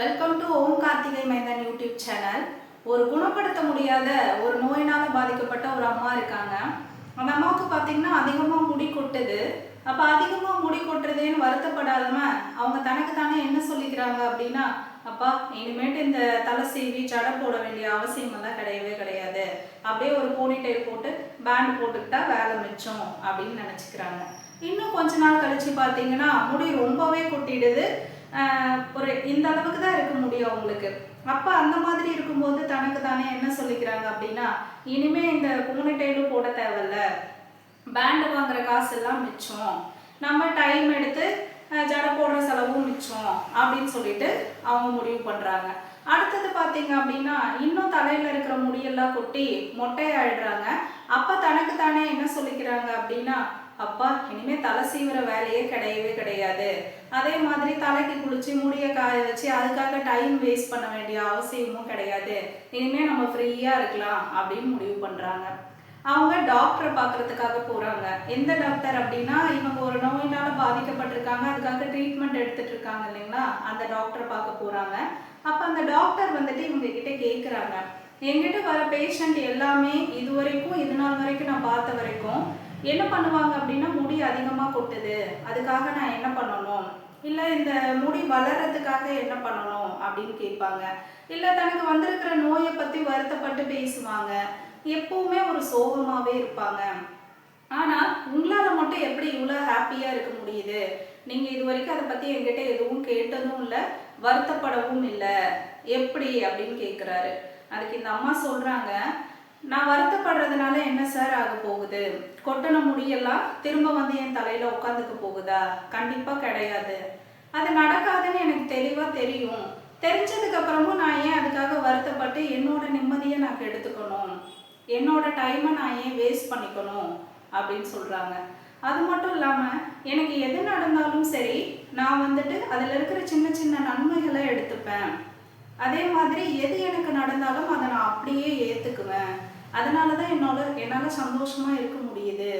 Welcome to ஓம் கார்த்திகை மைந்தன் YouTube channel ஒரு குணப்படுத்த முடியாத ஒரு நோயினால பாதிக்கப்பட்ட ஒரு அம்மா இருக்காங்க. அந்த அம்மாவுக்கு பார்த்தீங்கன்னா அதிகமாக முடி கொட்டுது. அப்போ அதிகமாக முடி கொட்டுறதேன்னு வருத்தப்படாதம அவங்க தனக்கு தானே என்ன சொல்லிக்கிறாங்க அப்படின்னா அப்பா இனிமேட்டு இந்த தலை சீவி ஜடை போட வேண்டிய அவசியம் எல்லாம் கிடையவே கிடையாது. அப்படியே ஒரு போனிடைல் போட்டு பேண்ட் போட்டுக்கிட்டா வேலை மிச்சம் அப்படின்னு நினச்சிக்கிறாங்க. இன்னும் கொஞ்ச நாள் கழிச்சு பார்த்தீங்கன்னா முடி ரொம்பவே கொட்டிடுது. ஆஹ் ஒரு இந்த அளவுக்கு தான் இருக்க முடியும் அவங்களுக்கு அப்போ அந்த மாதிரி இருக்கும்போது தனக்கு தானே என்ன சொல்லிக்கிறாங்க அப்படின்னா இனிமே இந்த பூனைட்டைலும் போட தேவையில்ல. பேண்ட் வாங்குற காசு எல்லாம் மிச்சம். நம்ம டைம் எடுத்து அஹ், ஜடை போடுற செலவும் மிச்சம் அப்படின்னு சொல்லிட்டு அவங்க முடிவு பண்ணுறாங்க அடுத்தது பார்த்தீங்க அப்படின்னா இன்னும் தலையில் இருக்கிற முடியெல்லாம் கொட்டி மொட்டையாயிடுறாங்க. ஆயிடுறாங்க தானே என்ன சொல்லிக்கிறாங்க அப்படின்னா அப்பா இனிமே தலை சீவுற வேலையே கிடையவே கிடையாது. அதே மாதிரி தலைக்கு குளிச்சு முடிய காய வச்சு அதுக்காக டைம் வேஸ்ட் பண்ண வேண்டிய அவசியமும் கிடையாது. இனிமே நம்ம ஃப்ரீயா இருக்கலாம் அப்படின்னு முடிவு பண்றாங்க. அவங்க டாக்டரை பார்க்கறதுக்காக போறாங்க. எந்த டாக்டர் அப்படின்னா இவங்க ஒரு நோயினால பாதிக்கப்பட்டிருக்காங்க அதுக்காக ட்ரீட்மெண்ட் எடுத்துட்டு இருக்காங்க இல்லைங்களா? அந்த டாக்டரை பார்க்க போறாங்க. அப்ப அந்த டாக்டர் வந்துட்டு இவங்க கிட்ட கேக்குறாங்க. எங்கிட்ட வர பேஷண்ட் எல்லாமே இது வரைக்கும் இது நாள் வரைக்கும் நான் பார்த்த வரைக்கும் என்ன பண்ணுவாங்க அப்படின்னா முடி அதிகமாக கொட்டுது. அதுக்காக நான் என்ன பண்ணணும்? இல்லை இந்த முடி வளர்றதுக்காக என்ன பண்ணணும் அப்படின்னு கேட்பாங்க. இல்லை தனக்கு வந்திருக்கிற நோயை பற்றி வருத்தப்பட்டு பேசுவாங்க. எப்பவுமே ஒரு சோகமாகவே இருப்பாங்க. ஆனால் உங்களால் மட்டும் எப்படி இவ்வளோ ஹாப்பியாக இருக்க முடியுது? நீங்கள் இது வரைக்கும் அதை பற்றி என்கிட்ட எதுவும் கேட்டதும் இல்லை வருத்தப்படவும் இல்லை. எப்படி அப்படின்னு கேட்குறாரு அதுக்கு இந்த அம்மா சொல்கிறாங்க நான் வருத்தப்படுறதுனால என்ன சார் ஆக போகுது? கொட்டின முடியெல்லாம் திரும்ப வந்து என் தலையில் உட்காந்துக்க போகுதா? கண்டிப்பாக கிடையாது. அது நடக்காதுன்னு எனக்கு தெளிவாக தெரியும். தெரிஞ்சதுக்கு அப்புறமும் நான் ஏன் அதுக்காக வருத்தப்பட்டு என்னோட நிம்மதியை நான் கெடுத்துக்கணும்? என்னோட டைமை நான் ஏன் வேஸ்ட் பண்ணிக்கணும்? அப்படின்னு சொல்கிறாங்க அது மட்டும் இல்லாமல் எனக்கு எது நடந்தாலும் சரி நான் வந்துட்டு அதில் இருக்கிற சின்ன சின்ன நன்மைகளை எடுத்துப்பேன். அதே மாதிரி எது எனக்கு நடந்தாலும் அதை நான் அப்படியே ஏற்றுக்குவேன் அதனால தான் என்னோட என்னால் சந்தோஷமாக இருக்க முடியுது.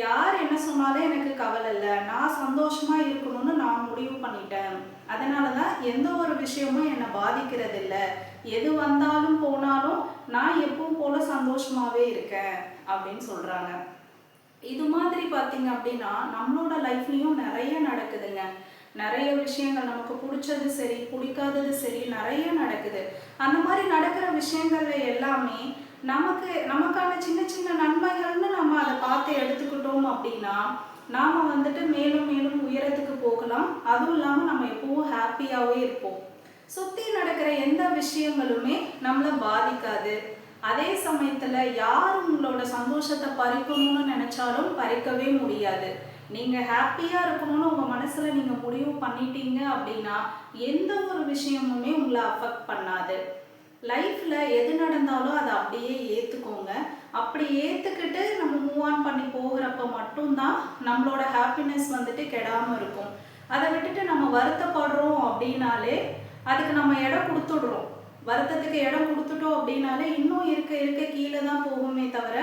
யார் என்ன சொன்னாலும் எனக்கு கவலை இல்லை. நான் சந்தோஷமாக இருக்கணும்னு நான் முடிவு பண்ணிட்டேன். அதனால தான் எந்த ஒரு விஷயமும் என்னை பாதிக்கிறது இல்லை. எது வந்தாலும் போனாலும் நான் எப்பவும் போல சந்தோஷமாகவே இருக்கேன் அப்படின்னு சொல்கிறாங்க இது மாதிரி பார்த்தீங்க அப்படின்னா நம்மளோட லைஃப்லேயும் நிறைய நடக்குது. நிறைய விஷயங்கள் நமக்கு பிடிச்சது சரி பிடிக்காதது சரி நிறைய நடக்குது. அந்த மாதிரி நடக்கிற விஷயங்கள்ல எல்லாமே நமக்கு நமக்கான சின்ன சின்ன நன்மைகள்னு நம்ம அதை பார்த்து எடுத்துக்கிட்டோம் அப்படின்னா நாம வந்துட்டு மேலும் மேலும் உயரத்துக்கு போகலாம். அதுவும் இல்லாமல் நம்ம எப்பவும் ஹாப்பியாகவே இருப்போம். சுற்றி நடக்கிற எந்த விஷயங்களுமே நம்மளை பாதிக்காது. அதே சமயத்தில் யார் உங்களோட சந்தோஷத்தை பறிக்கணும்னு நினச்சாலும் பறிக்கவே முடியாது. நீங்கள் ஹாப்பியாக இருக்கணும்னு உங்கள் மனசில் நீங்கள் முடிவு பண்ணிட்டீங்க அப்படின்னா எந்த ஒரு விஷயமுமே உங்களை அஃபெக்ட் பண்ணாது. லைஃப்பில் எது நடந்தாலும் அதை அப்படியே ஏற்றுக்கோங்க அப்படி ஏற்றுக்கிட்டு நம்ம மூவ் ஆன் பண்ணி போகிறப்ப மட்டும்தான் நம்மளோட ஹாப்பினஸ் வந்துட்டு கெடாமல் இருக்கும். அதை விட்டுட்டு நம்ம வருத்தப்படுறோம் அப்படின்னாலே அதுக்கு நம்ம இடம் கொடுத்துடுறோம். வருத்தத்துக்கு இடம் கொடுத்துட்டோம் அப்படின்னாலே இன்னும் இருக்க இருக்க கீழே தான் போகுமே தவிர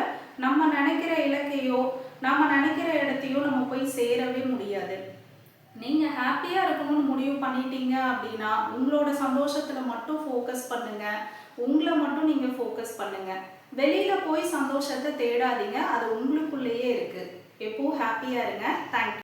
நம்ம நினைக்கிற இலக்கையோ நம்ம நினைக்கிற இடத்தையும் நம்ம போய் சேரவே முடியாது. நீங்கள் ஹாப்பியாக இருக்கணும்னு முடிவு பண்ணிட்டீங்க அப்படின்னா உங்களோட சந்தோஷத்தில் மட்டும் ஃபோக்கஸ் பண்ணுங்கள் உங்களை மட்டும் நீங்கள் ஃபோக்கஸ் பண்ணுங்கள் வெளியில் போய் சந்தோஷத்தை தேடாதீங்க. அது உங்களுக்குள்ளேயே இருக்குது எப்போவும் ஹாப்பியாக இருங்க. தேங்க்யூ